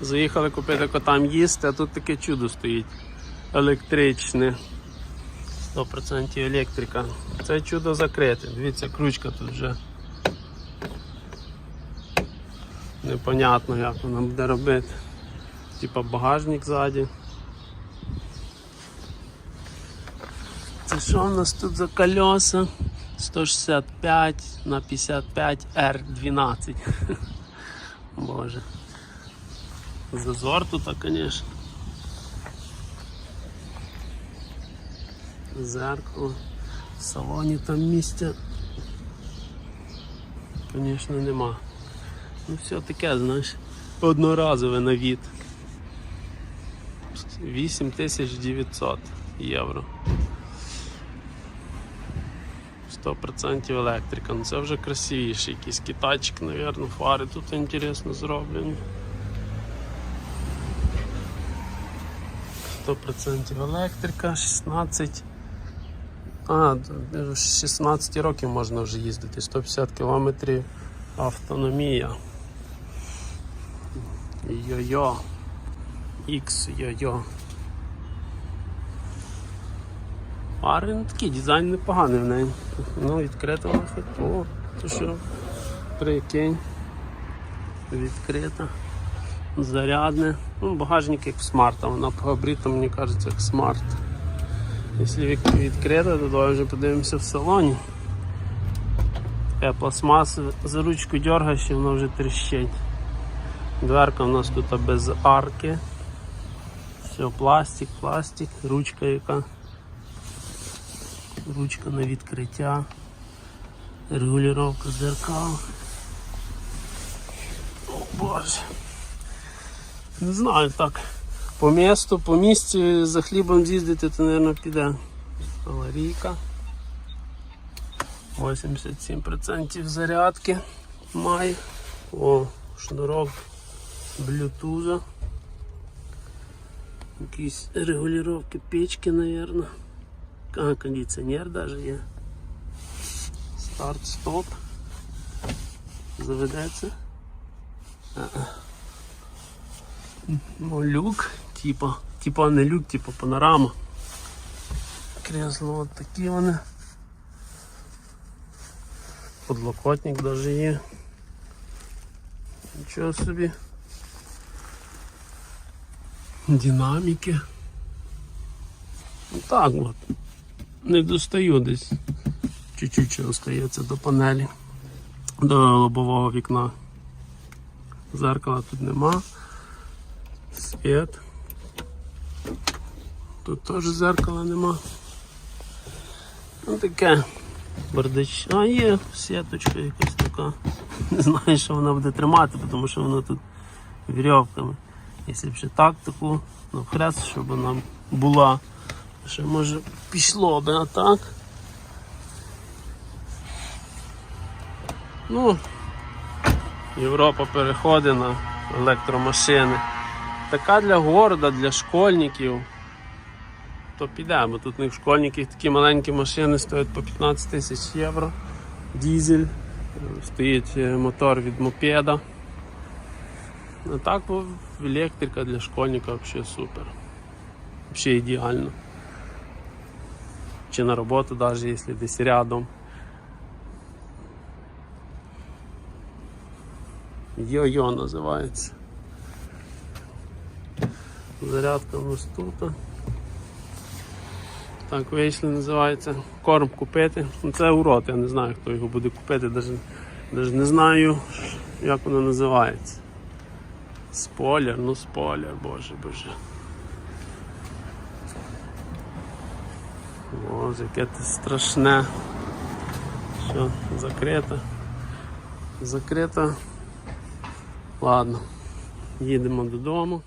Заїхали купити котам їсти, а тут таке чудо стоїть. Електричне. 100% електрика. Це чудо закрите. Дивіться, крючка тут вже. Непонятно, як вона буде робити. Типа багажник ззаді. Це що в нас тут за колеса? 165 на 55 R12. Боже. Зазор тут, звісно. Зеркало. В салоні там місця. Звісно, нема. Ну все таке, знаєш, одноразове на від. 8900 євро. 100% електрика. Ну це вже красивіше. Якийсь китайчик, мабуть, фари тут інтересно зроблені. 100% електрика, 16. А, 16 років можна вже їздити, 150 кілометрів автономія. Йо-йо. Ікс йо-йо. Фари ну, такий дизайн непоганий в неї. Ну, відкрита вона. О, то що, прикинь. Відкрита. Зарядне. Ну, багажник як в смарта, вона по габаритам, мені кажеться, як смарт. Якщо від- відкрита, то давай вже подивимося в салоні. Така пластмаса за ручку дергаєш і вона вже тріщить. Дверка у нас тут без арки. Все, пластик, пластик, ручка яка. Ручка на відкриття. Регулювання зеркал. О боже. Не знаю так. По місту, по місці за хлібом з'їздити, то, мабуть, піде. Аварійка. 87% зарядки має. О, шнурок блютуза. Якісь регулювання печки, мабуть. А, кондиціонер даже є. Старт, стоп. Заведеться. А-а. Ну, люк, типа, типа не люк, типа панорама. Кресло от такі вони. Подлокотник даже є. Нічого собі. Динаміки. Ну так от. Не достаю десь. Чуть-чуть остається до панелі, до лобового вікна. Зеркала тут нема. Світ. Тут теж зеркала нема. Ну таке. Бардач. А є сіточка якась така. Не знаю, що вона буде тримати, тому що воно тут вірьовками. Якщо б ще так таку, ну хрест, щоб вона була. Ще може пішло би, а так. Ну, Європа переходить на електромашини. Така для города, для школьників. То піде, бо тут у них школьників такі маленькі машини стоять по 15 тисяч євро. Дізель, стоїть е, мотор від мопеда. А так електрика для школьника взагалі супер. Взагалі ідеально. Чи на роботу, навіть якщо десь рядом. Йо-йо називається. Зарядка у нас тут. Так, вийшли, називається. Корм купити. Ну, Це урод, я не знаю, хто його буде купити, навіть, не знаю, як воно називається. Спойлер, ну спойлер, боже боже. Боже, яке це страшне. Що, закрито. Закрито. Ладно, їдемо додому.